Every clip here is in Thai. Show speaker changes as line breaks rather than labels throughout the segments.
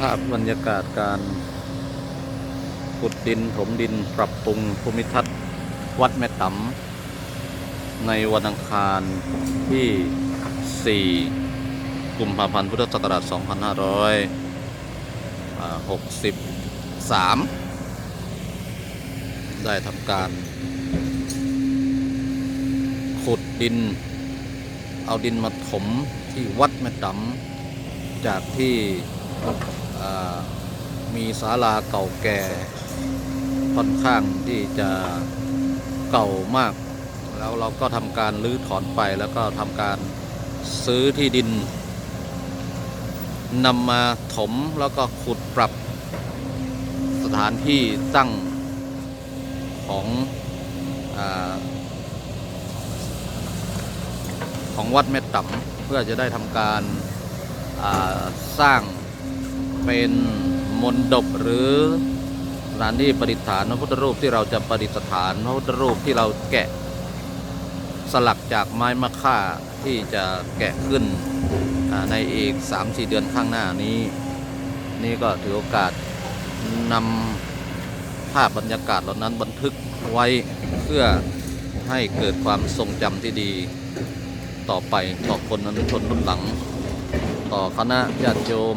ภาพบรรยากาศการขุดดินถมดินปรับปรุงภูมิทัศน์วัดแม่ตำในวันอังคารที่ 4 กุมภาพันธ์พุทธศักราช 2563 ได้ทำการ ขุดดิน เอาดินมาถมที่วัดแม่ตำจากที่ มีศาลาเก่าแก่ค่อนข้างที่จะเก่ามาก แล้วเราก็ทำการรื้อถอนไปแล้วก็ทำการซื้อที่ดินนำมาถมแล้วก็ขุดปรับสถานที่ตั้งของอของวัดแม่ต่ำเพื่อจะได้ทำการสร้าง เป็นมณฑปหรือสถานที่ประดิษฐานพระพุทธรูปที่เราจะประดิษฐานพระพุทธรูปที่เราแกะสลักจากไม้มะค่าที่จะแกะขึ้นในอีก 3-4 เดือนข้างหน้านี้ นี่ก็ถือโอกาสนำภาพบรรยากาศเหล่านั้นบันทึกไว้เพื่อให้เกิดความทรงจำที่ดีต่อไปต่อคนอนุชนรุ่นหลัง ต่อคณะญาติโยม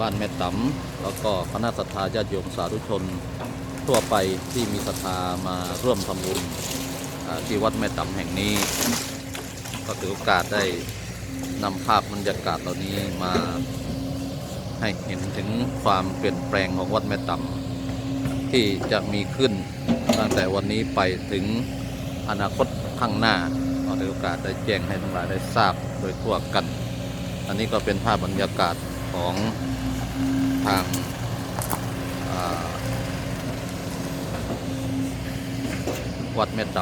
บ้านแม่ตำแล้วก็คณะศรัทธาญาติโยมสาธุชน ทั่วไปที่มีศรัทธามาร่วมทำบุญที่วัดแม่ตำแห่งนี้ ก็ถือโอกาสได้นำภาพบรรยากาศเหล่านี้มาให้เห็นถึงความเปลี่ยนแปลงของวัดแม่ตำที่จะมีขึ้นตั้งแต่วันนี้ไปถึงอนาคตข้างหน้าก็ถือโอกาสได้แจ้งให้ทั้งหลายได้ทราบโดยทั่วกัน อันนี้ก็เป็นภาพบรรยากาศ ของทางวัดเมตต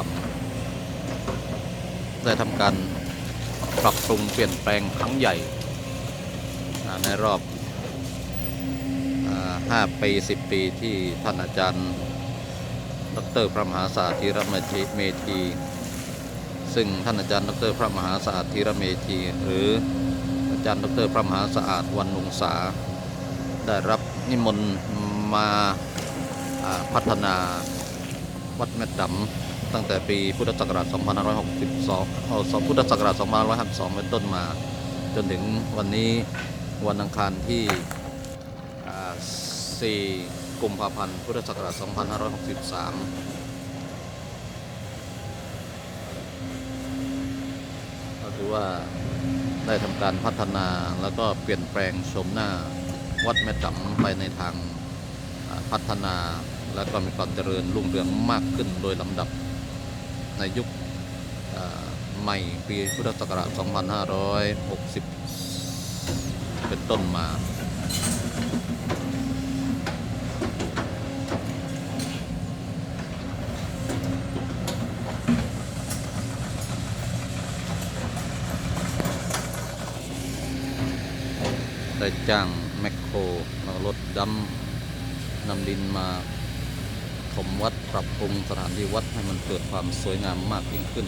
ำได้ทำการปรับปรุงเปลี่ยนแปลงครั้งใหญ่ในรอบห้าปีสิบปีที่ท่านอาจารย์ ดรพระมหาศาสตร์ธีรเมธี ซึ่งท่านอาจารย์ ดรพระมหาศาสตร์ธีรเมธีหรือ จารย์ดรพระมหาศาสตร์วันนงษา ได้รับนิมนต์มาพัฒนาวัดแม่ดำตั้งแต่ปีพุทธศักราช 2562เอพุทธศักราช 2552เป็นต้นมา จนถึงวันนี้วันอังคารที่ 4 กุมภาพันธ์ พุทธศักราช 2563ก็ถือว่า ได้ทำการพัฒนาแล้วก็เปลี่ยนแปลงชมหน้าวัดแม่จำไปในทางพัฒนาและก็มีความเจริญรุ่งเรืองมากขึ้นโดยลำดับในยุคใหม่ปีพุทธศักราช 2560 เป็นต้นมา ได้จ้างแมคโครแล้วรถดำนำดินมาถมวัดปรับปรุงสถานที่วัดให้มันเกิดความสวยงามมากยิ่งขึ้น